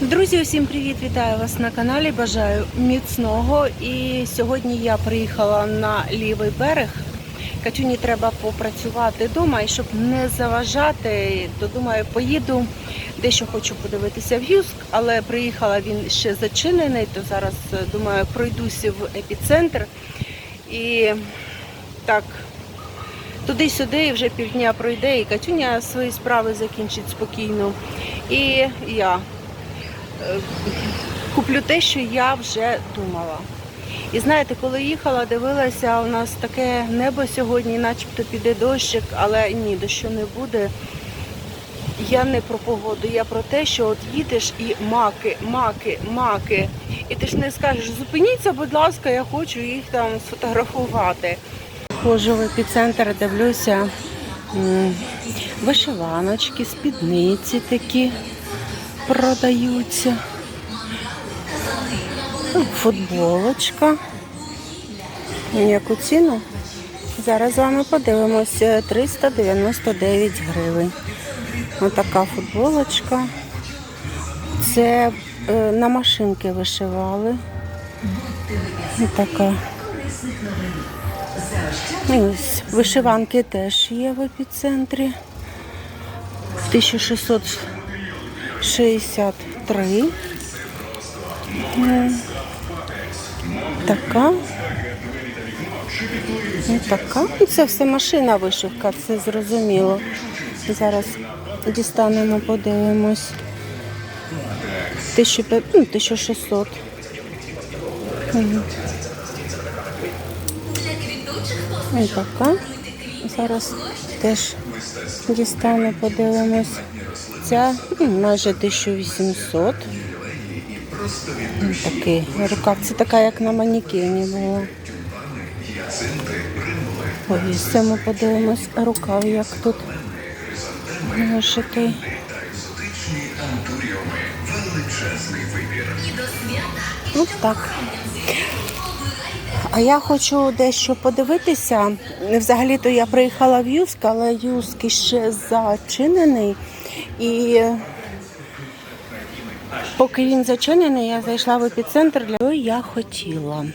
Друзі, усім привіт! Вітаю вас на каналі. Бажаю міцного. І сьогодні я приїхала на лівий берег. Катюні треба попрацювати вдома, і щоб не заважати, то думаю, поїду. Дещо хочу подивитися в Юск, але приїхала він ще зачинений, то зараз е, думаю, пройдуся в епіцентр. І так, туди-сюди вже півдня пройде, і Катюня свої справи закінчить спокійно. І я куплю те, що я вже думала. І знаєте, коли їхала, дивилася, у нас таке небо сьогодні, начебто піде дощик, але ні, дощу не буде. Я не про погоду, я про те, що от їдеш і маки, маки, маки. І ти ж не скажеш, зупиніться, будь ласка, я хочу їх там сфотографувати. Ходжу в епіцентр, дивлюся вишиваночки, спідниці такі продаються. Ну, футболочка. Яку ціну? Зараз з вами подивимося 399 гривень. Отака футболочка. Це е, на машинки вишивали. Отака. Ну, ось, Вишиванки теж є в епіцентрі. 1600 63. Ну, така. Ну, така. І це все машина вишивка, це зрозуміло. Зараз дістанемо, подивимось. 1500, 1600. Угу. І така. Зараз теж дістану, подивимось. Ця ну, майже 1800. Ось Такий рукав. Це така, як на манікені була. Повісимо, подивимось рукав, як тут вишитий. Ось так. А я хочу дещо подивитися. Взагалі-то я приїхала в Юск, але Юск ще зачинений. І поки він зачинений, я зайшла в епіцентр. Для я хотіла.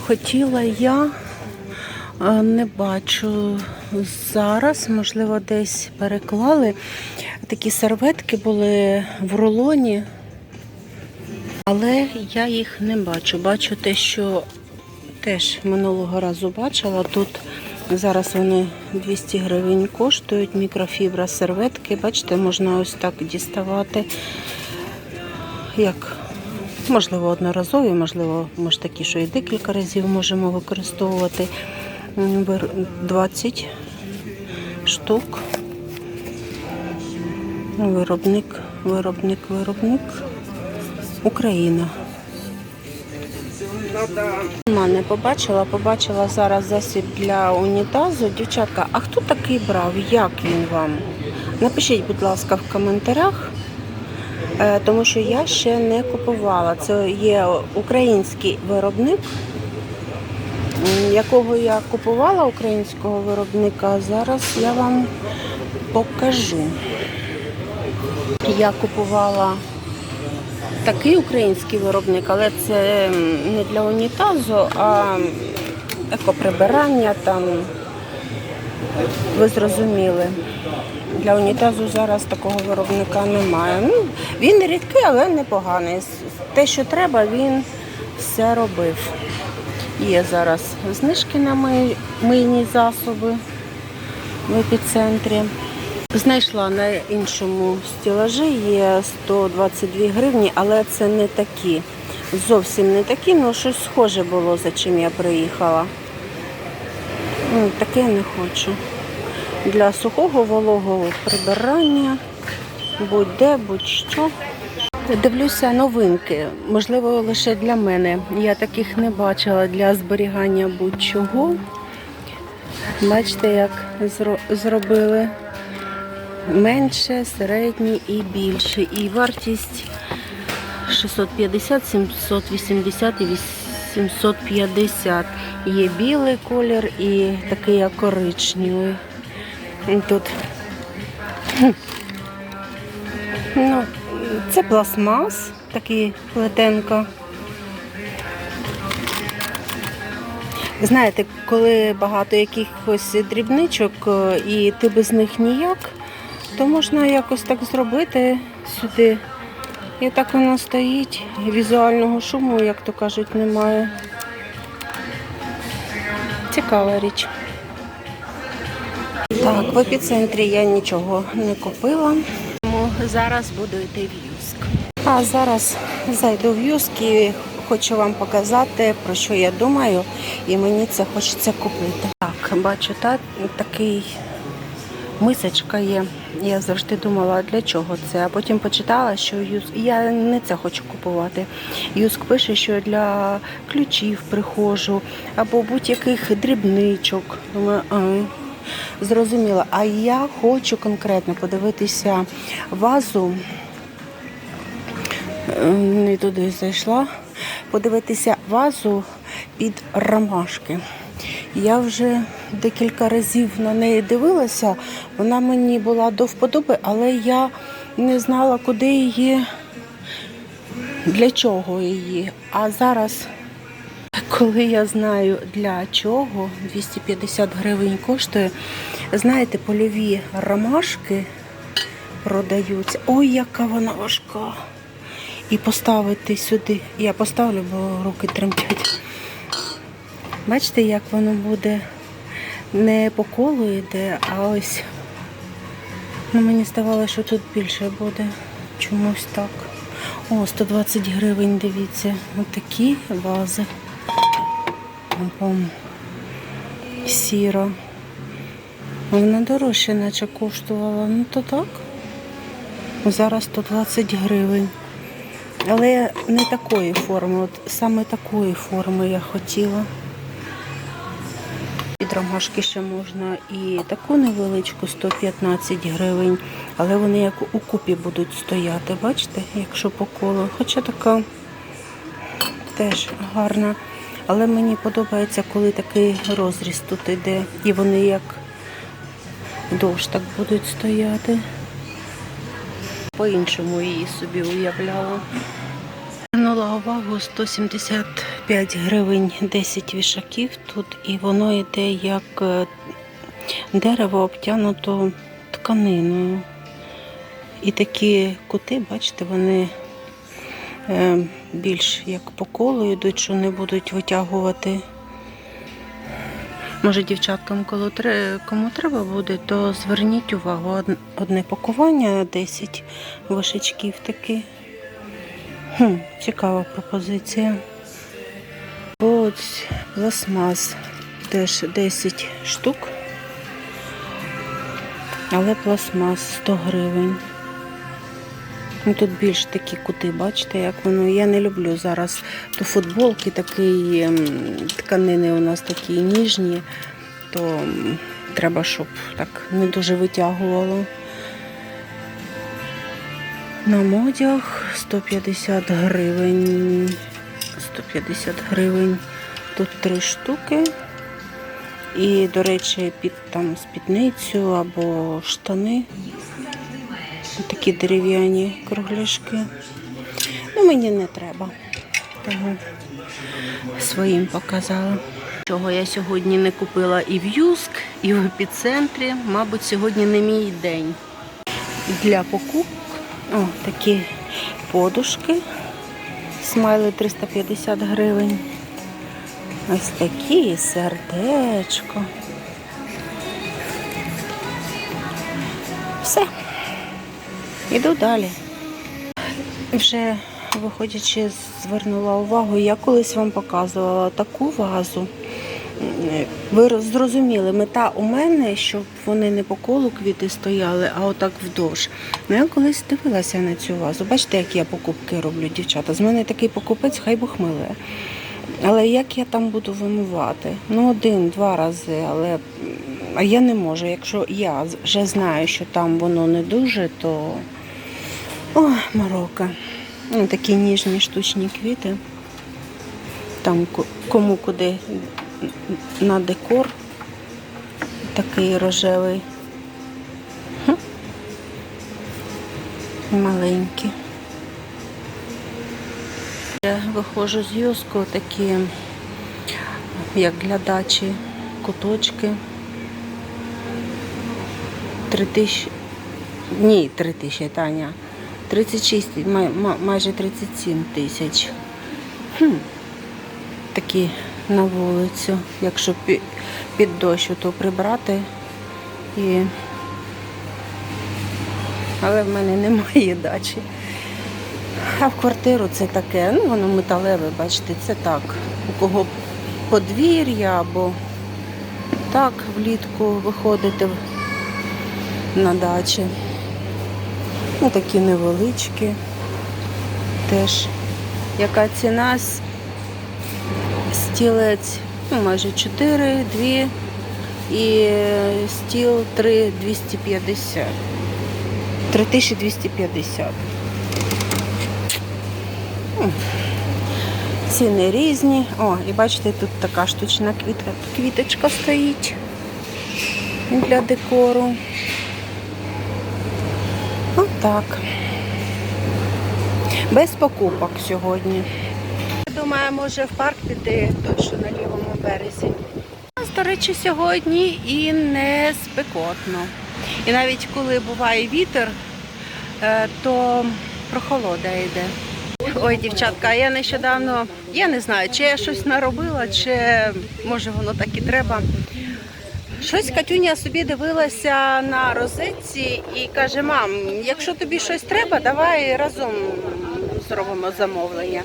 Хотіла я, е, не бачу зараз, можливо, десь переклали. Такі серветки були в рулоні, але я їх не бачу. Бачу те, що теж минулого разу бачила. Тут зараз вони 200 гривень коштують. Мікрофібра серветки. Бачите, можна ось так діставати. Як можливо одноразові, можливо, ми ж такі, що і декілька разів можемо використовувати. 20 штук. Виробник, виробник, виробник. Україна. Сама не побачила, побачила зараз засіб для унітазу. Дівчатка, а хто такий брав? Як він вам? Напишіть, будь ласка, в коментарях, е, тому що я ще не купувала. Це є український виробник, якого я купувала українського виробника. Зараз я вам покажу. Я купувала такий український виробник, але це не для унітазу, а екоприбирання там. Ви зрозуміли. Для унітазу зараз такого виробника немає. Ну, він рідкий, але непоганий. Те, що треба, він все робив. Є зараз знижки на мийні засоби в епіцентрі. Знайшла на іншому стелажі, є 122 гривні, але це не такі. Зовсім не такі, але щось схоже було, за чим я приїхала. Ну, Таке не хочу. Для сухого вологого прибирання, будь-де, будь-що. Дивлюся новинки, можливо, лише для мене. Я таких не бачила для зберігання будь-чого. Бачите, як зробили менше, середні і більше. І вартість 650, 780 і 850. Є білий колір і такий як коричневий. Тут ну, Це пластмас, такий плетенка. Знаєте, коли багато якихось дрібничок е, і ти без них ніяк, то можна якось так зробити сюди. І так воно стоїть. Візуального шуму, як то кажуть, немає. Цікава річ. Так, в епіцентрі я нічого не купила, тому зараз буду йти в Юск. А зараз зайду в Юск і хочу вам показати, про що я думаю, і мені це хочеться купити. Так, бачу, та, такий мисочка є. Я завжди думала, для чого це. А потім почитала, що Юск. Я не це хочу купувати. Юск пише, що для ключів прихожу або будь-яких дрібничок. Думаю, а, Зрозуміла. А я хочу конкретно подивитися вазу. Е, Не туди зайшла. Подивитися вазу під ромашки. Я вже декілька разів на неї дивилася. Вона мені була до вподоби, але я не знала, куди її, для чого її. А зараз, коли я знаю для чого, 250 гривень коштує. Знаєте, польові ромашки продаються. Ой, яка вона важка. І поставити сюди. Я поставлю, бо руки тремтять. Бачите, як воно буде не по колу йде, а ось. Ну, мені здавалося, що тут більше буде. Чомусь так. О, 120 гривень, дивіться. Ось такі вази. Пом. Сіра. Вона дорожче, наче коштувала. Ну то так. Зараз 120 гривень. Але не такої форми, от саме такої форми я хотіла. Від ромашки ще можна і таку невеличку 115 гривень, але вони як у купі будуть стояти, бачите, якщо по колу. Хоча така теж гарна. Але мені подобається, коли такий розріз тут іде. І вони як довж так будуть стояти. По-іншому її собі уявляла. Звернула увагу 175 гривень 10 вішаків тут, і воно йде як е, дерево обтянуто тканиною. І такі кути, бачите, вони е, більш як по колу йдуть, що не будуть витягувати. Може, дівчаткам, кому треба буде, то зверніть увагу. Одне пакування 10 вишечків такі. Хм, цікава пропозиція. Ось пластмас. Теж 10 штук. Але пластмас 100 гривень. Ну, тут більш такі кути, бачите, як воно. Я не люблю зараз то футболки, такі ем, тканини у нас такі ніжні, то треба, щоб так не дуже витягувало. Нам одяг 150 гривень. 150 гривень. Тут три штуки. І, до речі, під там спідницю або штани. Такі дерев'яні кругляшки. Ну, мені не треба. Тому своїм показала. Чого я сьогодні не купила і в Юск, і в епіцентрі. Мабуть, сьогодні не мій день. Для покупок о, такі подушки. Смайли 350 гривень. Ось такі сердечко. Все. Іду далі. Вже виходячи, звернула увагу, я колись вам показувала таку вазу. Ви зрозуміли, мета у мене, щоб вони не по колу квіти стояли, а отак вдовж. Ну, я колись дивилася на цю вазу. Бачите, як я покупки роблю, дівчата. З мене такий покупець, хай Бог милує. Але як я там буду вимивати? Ну, один-два рази, але а я не можу. Якщо я вже знаю, що там воно не дуже, то Ой, морока. Ну, такі ніжні штучні квіти. Там кому куди на декор. Такий рожевий. Маленький. Я виходжу з юску, такі, як для дачі, куточки. Три тисячі. Ні, три тисячі, Таня. 36, май- ма- майже 37 тисяч. Хм. Такі на вулицю. Якщо під дощ, то прибрати. І... Але в мене немає дачі. А в квартиру це таке, ну воно металеве, бачите, це так. У кого подвір'я або так влітку виходити на дачі. Ну, такі невеличкі. Теж. Яка ціна? Стілець ну, майже 4, 2 і стіл 3 250. 3250. Ціни різні. О, і бачите, тут така штучна квітка, квіточка стоїть для декору. Отак. Без покупок сьогодні. Думаю, може в парк піти, той, що на лівому березі. До речі, сьогодні і не спекотно. І навіть коли буває вітер, е, то прохолода йде. Ой, дівчатка, я нещодавно, я не знаю, чи я щось наробила, чи може воно так і треба. Щось Катюня собі дивилася на розетці і каже: мам, якщо тобі щось треба, давай разом зробимо замовлення.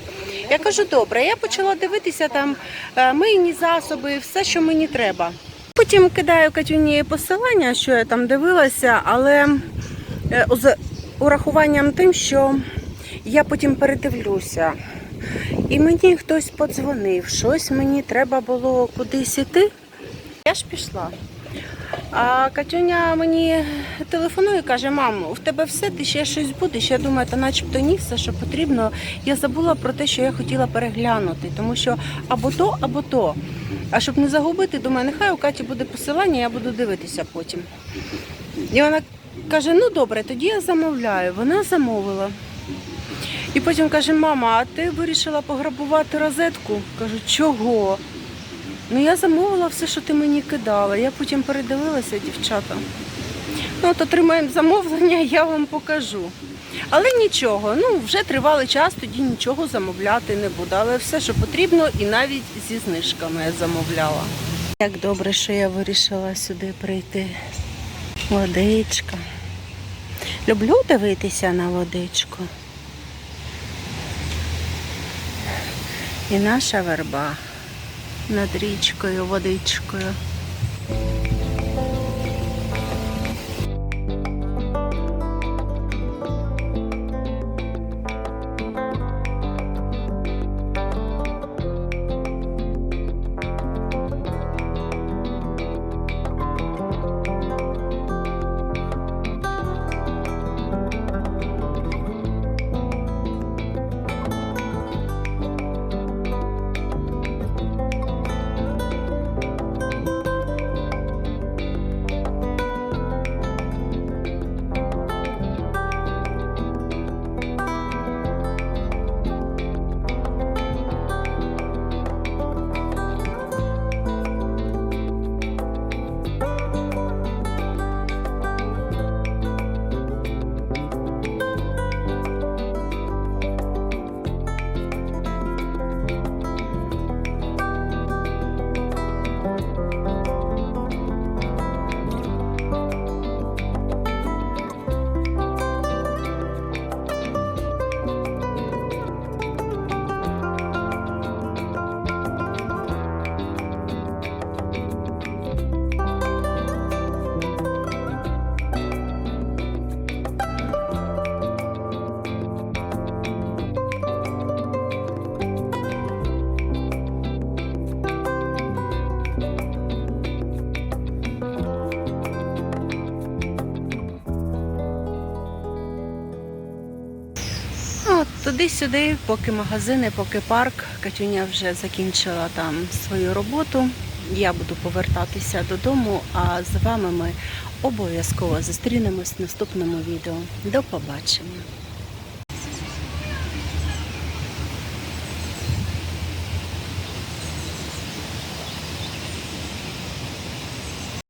Я кажу, добре, я почала дивитися там е, мийні засоби, все, що мені треба. Потім кидаю Катюні посилання, що я там дивилася, але е, з урахуванням тим, що я потім передивлюся. І мені хтось подзвонив, щось мені треба було кудись іти. Я ж пішла. А Катюня мені телефонує каже: мамо, в тебе все, ти ще щось будеш. Я думаю, та начебто ні, все, що потрібно. Я забула про те, що я хотіла переглянути, тому що або то, або то. А щоб не загубити, думаю, нехай у Каті буде посилання, я буду дивитися потім. І вона каже: ну добре, тоді я замовляю. Вона замовила. І потім каже: мама, а ти вирішила пограбувати розетку? Кажу, чого? Ну я замовила все, що ти мені кидала. Я потім передивилася, дівчата. Ну, от отримаємо замовлення, я вам покажу. Але нічого, ну вже тривалий час, тоді нічого замовляти не буду. Але все, що потрібно, і навіть зі знижками я замовляла. Як добре, що я вирішила сюди прийти. Водичка. Люблю дивитися на водичку. І наша верба над річкою, водичкою. Туди-сюди, поки магазини, поки парк. Катюня вже закінчила там свою роботу. Я буду повертатися додому, а з вами ми обов'язково зустрінемось в наступному відео. До побачення!